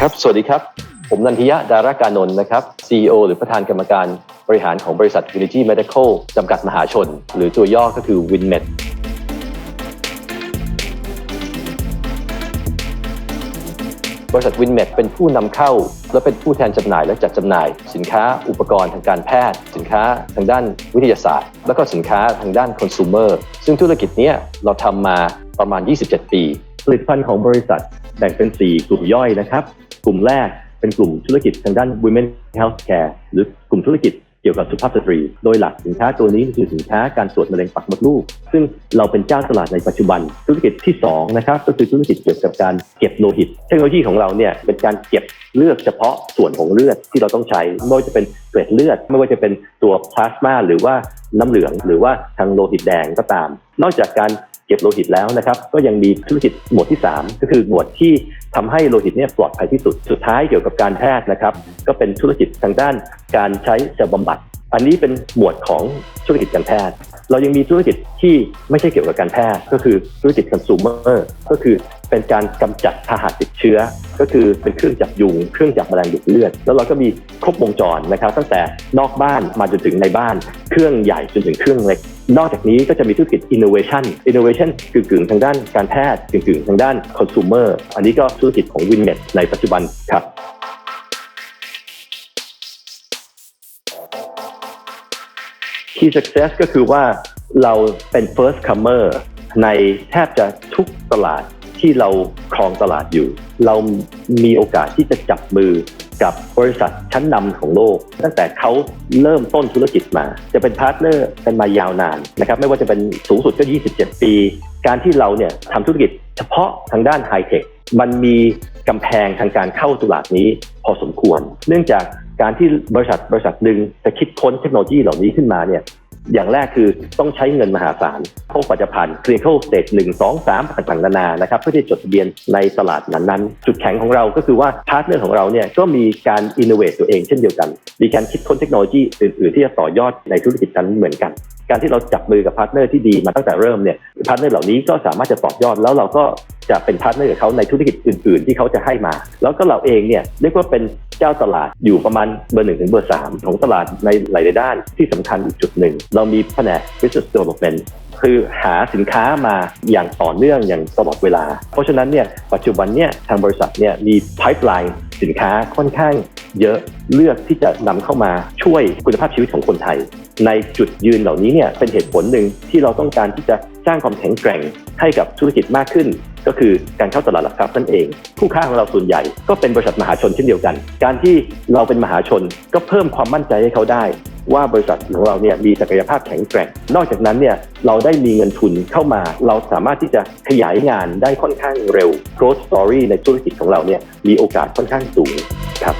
ครับ สวัสดีครับ ผมนันทิยะดารากานนท์นะครับ CEO หรือประธานกรรมการบริหารของบริษัท Unity Medical จำกัดมหาชน หรือตัวย่อก็คือ WinMed บริษัท WinMed เป็นผู้นำเข้า และเป็นผู้แทนจำหน่ายและจัดจำหน่าย สินค้าอุปกรณ์ทางการแพทย์ สินค้าทางด้านวิทยาศาสตร์ แล้วก็สินค้าทางด้านคอน sumer ซึ่งธุรกิจเนี้ยเราทำมาประมาณ 27 ปี ผลิตภัณฑ์ของบริษัทแบ่งเป็น 4 กลุ่มย่อยนะครับ กลุ่มแรกเป็นกลุ่มธุรกิจทางด้าน Women Healthcare หรือกลุ่มธุรกิจเกี่ยวกับสุภาพสตรี โดยหลักสินค้าตัวนี้คือสินค้าการตรวจมะเร็งปากมดลูก ซึ่งเราเป็นเจ้าตลาดในปัจจุบัน ธุรกิจที่2นะครับก็คือธุรกิจเกี่ยวกับการเก็บโลหิต เทคโนโลยีของเราเนี่ยเป็นการเก็บเลือดเฉพาะส่วนของเลือดที่เราต้องใช้ ไม่ว่าจะเป็นเกล็ดเลือด ไม่ว่าจะเป็นตัวพลาสมาหรือว่าน้ำเหลือง หรือว่าทางโลหิตแดงก็ตาม นอกจากการ เก็บโลหิตแล้วนะครับ ก็ยังมีธุรกิจหมวดที่ 3 ก็คือหมวดที่ทำให้โลหิตเนี่ยปลอดภัยที่สุด สุดท้ายเกี่ยวกับการแพทย์นะครับ ก็เป็นธุรกิจทางด้านการใช้เซลล์บำบัด อันนี้เป็นหมวดของธุรกิจการแพทย์ เรายังมีธุรกิจที่ไม่ใช่เกี่ยวกับการแพทย์ก็คือธุรกิจคอน sumer ก็คือเป็นการกำจัดพาหะติดเชื้อ ก็คือเป็นเครื่องจับยุง เครื่องจับแมลงดูดเลือด แล้วเราก็มีครบวงจรนะครับ ตั้งแต่นอกบ้านมาจนถึงในบ้าน เครื่องใหญ่จนถึงเครื่องเล็ก นอกจากนี้ก็จะมีธุรกิจ innovation innovation คือกึ่งๆทางด้านการแพทย์กึ่งๆทางด้าน consumer อันนี้ก็ธุรกิจของ WinMed ในปัจจุบันครับ Key Success ก็คือว่าเราเป็น first comer ในแทบจะทุกตลาดที่เราครองตลาดอยู่ เรามีโอกาสที่จะจับมือกับบริษัทชั้นนำของโลก ตั้งแต่เขาเริ่มต้นธุรกิจมา จะเป็นพาร์ทเนอร์กันมายาวนานนะครับไม่ว่าจะเป็นสูงสุดก็ 27 ปี การที่เราเนี่ยทำธุรกิจเฉพาะทางด้านไฮเทคมันมีกำแพงทางการเข้าตลาดนี้พอสมควร เนื่องจาก การที่บริษัทบริษัทหนึ่งจะคิดค้นเทคโนโลยีเหล่านี้ขึ้นมาเนี่ยอย่างแรกคือต้องใช้เงินมหาศาลเพราะกว่าจะผ่าน clinical stage 1 2 3ต่างๆนานานะครับเพื่อที่จดทะเบียนในตลาดนั้นๆ จุดแข็งของเราก็คือว่าพาร์ทเนอร์ของเราเนี่ยก็มีการ innovate ตัวเองเช่นเดียวกัน มีการคิดค้นเทคโนโลยีอื่นๆ ที่จะต่อยอดในธุรกิจนั้นเหมือนกัน การที่เราจับมือกับพาร์ทเนอร์ที่ดีมาตั้งแต่เริ่มเนี่ยพาร์ทเนอร์เหล่านี้ก็สามารถจะต่อยอดแล้วเราก็จะเป็นพาร์ทเนอร์กับเขาในธุรกิจอื่น ๆ ที่เขาจะให้มา แล้วก็เราเองเนี่ยเรียกว่าเป็น จ้าตลาดอยู่ประมาณเบอร์หนึ่งถึงเบอร์สามของตลาดในหลายๆด้านที่สำคัญอีกจุดหนึ่ง เรามีแผนก business development คือหาสินค้ามาอย่างต่อเนื่องอย่างตลอดเวลา เพราะฉะนั้นเนี่ยปัจจุบันเนี่ยทางบริษัทเนี่ยมี pipeline สินค้าค่อนข้างเยอะเลือกที่จะนำเข้ามาช่วยคุณภาพชีวิตของคนไทย ในจุดยืนเหล่านี้เนี่ยเป็นเหตุผลหนึ่งที่เราต้องการที่จะ สร้างความแข็งแกร่งให้กับธุรกิจมากขึ้น ก็คือการเข้าตลาดหลักทรัพย์นั่นเองคู่ค้าของเราส่วนใหญ่ก็เป็นบริษัทมหาชนเช่นเดียวกัน การที่เราเป็นมหาชนก็เพิ่มความมั่นใจให้เขาได้ ว่าบริษัทของเราเนี่ยมีศักยภาพแข็งแกร่ง นอกจากนั้นเนี่ยเราได้มีเงินทุนเข้ามา เราสามารถที่จะขยายงานได้ค่อนข้างเร็ว growth story ในธุรกิจของเราเนี่ยมีโอกาสค่อนข้างสูงครับ